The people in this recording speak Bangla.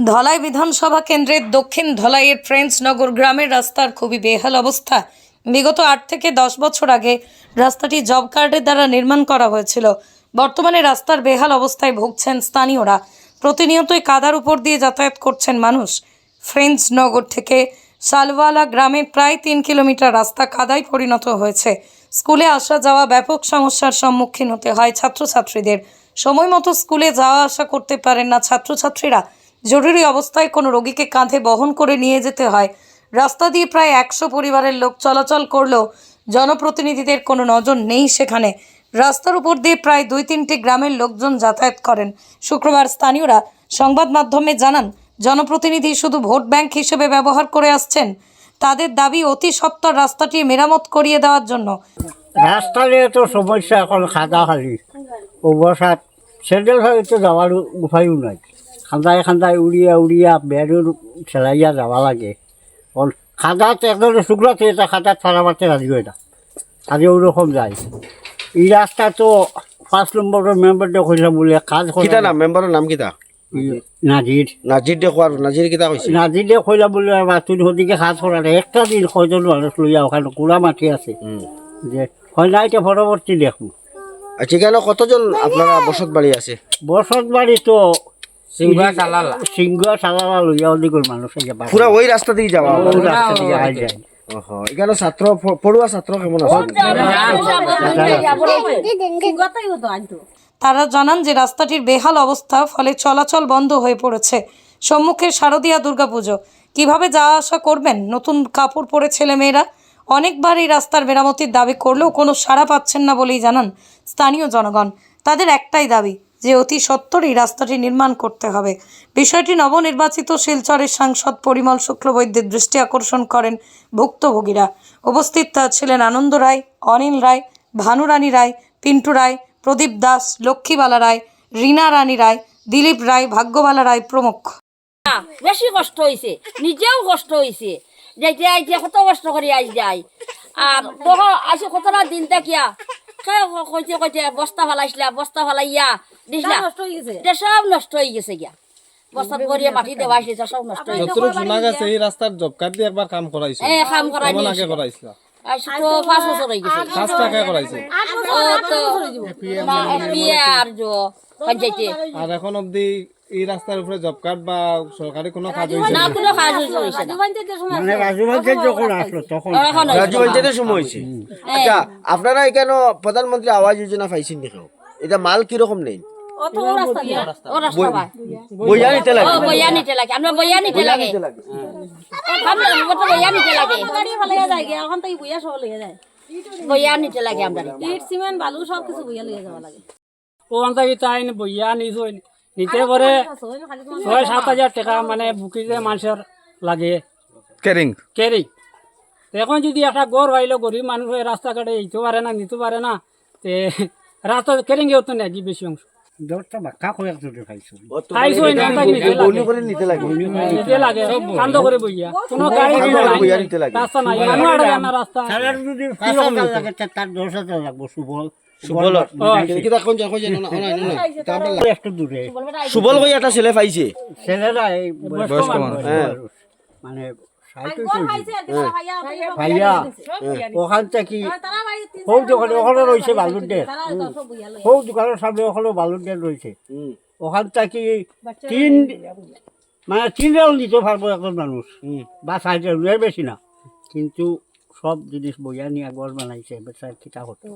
ধলাই বিধানসভা কেন্দ্রের দক্ষিণ ধলাইয়ের ফ্রেন্ডসনগর গ্রামের রাস্তার খুবই বেহাল অবস্থা। বিগত আট থেকে দশ বছর আগে রাস্তাটি জব কার্ডের দ্বারা নির্মাণ করা হয়েছিল। বর্তমানে রাস্তার বেহাল অবস্থায় ভুগছেন স্থানীয়রা। প্রতিনিয়তই কাদার উপর দিয়ে যাতায়াত করছেন মানুষ। ফ্রেন্ডসনগর থেকে সালওয়ালা গ্রামে প্রায় তিন কিলোমিটার রাস্তা কাদায় পরিণত হয়েছে। স্কুলে আসা যাওয়া ব্যাপক সমস্যার সম্মুখীন হতে হয় ছাত্রছাত্রীদের। সময় মতো স্কুলে যাওয়া আসা করতে পারেন না ছাত্রছাত্রীরা। জরুরি অবস্থায় কোনো রোগীকে কাঁধে বহন করে নিয়ে যেতে হয়। রাস্তা দিয়ে প্রায় একশো পরিবারের লোক চলাচল করলেও জনপ্রতিনিধিদের কোনো নজর নেই সেখানে। রাস্তার উপর দিয়ে প্রায় দুই তিনটি গ্রামের লোকজন যাতায়াত করেন। শুক্রবার স্থানীয়রা সংবাদ মাধ্যমে জানান, জনপ্রতিনিধি শুধু ভোট ব্যাংক হিসেবে ব্যবহার করে আসছেন। তাদের দাবি, অতি সত্বর রাস্তাটি মেরামত করিয়ে দেওয়ার জন্য। রাস্তা নিয়ে তো সমস্যা এখন খাদা খালি অবসাদ স্যান্ডেল হয়ে তো যাওয়ার উপায়ও নাই। খান্দায় খান্দায় উড়িয়া উড়িয়া বেড়ের ঠেলাইয়া যাওয়া লাগে। এখন খাদাত একদম শুক্রাতে এটা খাদাত ছাড়া মারতে রাজি হয় না আজ ওরকম যায়। এই রাস্তা তো পাঁচ নম্বরের মেম্বারটা কইলাম বলে কাজ কিতা নাম মেম্বারের নাম কিতা? নাজির নাজির দে কোয়ার নাজির কিতা কইছে নাজিরে কইলাম বলে বাতুন হদিকে কাজ করা একটা দিন কয়জন মানুষ লইয়া ওখানে কুড়া মাটি আছে। যে হয় না এটা পরবর্তী দেখুন। আচ্ছা কতজন আপনারা বসত বাড়ি আছে? বসত বাড়ি তো সিংহা চালালা সিংহা চালালা লইয়া ওদিকের মানুষ। পুরা ওই রাস্তা দিয়ে যাওয়া ওই রাস্তা দিয়ে আই যায়। এখানে ছাত্র পড়ুয়া ছাত্র কেমন আছে? তারা জানান যে রাস্তাটির বেহাল অবস্থা ফলে চলাচল বন্ধ হয়ে পড়েছে। সম্মুখে শারদীয়া দুর্গাপুজো। কীভাবে যাওয়া আসা করবেন? নতুন কাপড় পরে ছেলেমেয়েরা? অনেকবার এই রাস্তার মেরামতির দাবি করলেও কোনো সাড়া পাচ্ছেন না বলেই জানান স্থানীয় জনগণ। তাদের একটাই দাবি যে অতি সত্বর এই রাস্তাটি নির্মাণ করতে হবে। বিষয়টি নবনির্বাচিত শিলচরের সাংসদ পরিমল শুক্লবৈদ্যের দৃষ্টি আকর্ষণ করেন ভুক্তভোগীরা। উপস্থিত ছিলেন আনন্দ রায়, অনিল রায় ভানুরানী রায়, পিন্টু রায়, প্রদীপ দাস, লক্ষ্মীবালা রায়, রীনা রানী রায়, দিলীপ রায়, ভাগ্যবালা রায় প্রমুখ। বেশি কষ্ট হয়েছে নিজেও কষ্ট হয়েছে কত কষ্ট করে আই যায় আর তখন আসে কতটা দিন দেখিয়া। খেয়ে কইতে কইতে, বস্তা ফালাইছিলা, বস্তা ফালাইয়া। দিছিলা এটা সব নষ্ট হয়ে গেছে গিয়া। বস্তাত ভরিয়ে মাটি দেওয়া হয়েছে সব নষ্ট হয়ে গেছে। শোনা গেছে এই রাস্তার জব কার্ড দিয়ে একবার কাম করাইছে। এ কাম করাই আগে করাইছিল। পাঁচ বছর হয়ে গেছে। পাঁচ টাকা করাইছে। আর পঞ্চায়েতে। আর এখন অবধি এই রাস্তার উপরে জব কার্ড বা সরকারি কোনো কাজ হয়েছে না কোনো কাজ হয়েছে না। মানে রাজু ভাইকে যখন আসলো তখন রাজু পঞ্চায়েতের সময় হয়েছে? আচ্ছা আপনারা এখানে প্রধানমন্ত্রী আবাস যোজনা পাইছেন দেখো। এটা মাল কীরকম নেই? ও রাস্তা ভাই। বইয়া নিতে লাগে। ও বইয়া নিতে লাগে। আমরা বইয়া নিতে লাগে আমরা। আমরা বইয়া নিতে লাগে বইয়া নিতে লাগে। আমরা ওখান থেকে তাই বইয়া নিছই নিতে পরে ছয় সাত হাজার টাকা মানে বুকিতে মানুষের লাগে। কেরিং কেরি এখন যদি একটা গড় হইল গরিব মানুষ রাস্তাঘাটে যেতে পারে না নিতে পারে না তে রাস্তা কেরিং তো নাকি বেশি অংশ। দশটা বাক্কা করে একজনে খাইছো। খাইছই না তাই নিতে বলি করে নিতে লাগে। নিতে লাগে কান্দ করে বইয়া। কোনো গাড়ি কান্দ করে বইয়া নিতে লাগে। রাস্তা নাই। মানুষ আড়ে না রাস্তা সারার যদি পাঁচ হাজার লাগে তার দশ লাগবো। সুবল সুবল কই একটা ছেলে পাইছে। ছেলেরা এই বয়স্ক মানুষ। মানে সাইকেল ভাইয়া ওখান থেকে সৌ দোকানে ওখানে রয়েছে বালুর ডের সৌ দোকানের সামনে ওখানে বালুর ডের রয়েছে। হুম। ওখান থেকে তিন মানে তিন রাউন্ড দিতে পারব একজন মানুষ। বা চার রাউন্ড বেশি না। কিন্তু সব জিনিস বইয়া নিয়ে গড় বানাইছে বেচার কিতা হতো?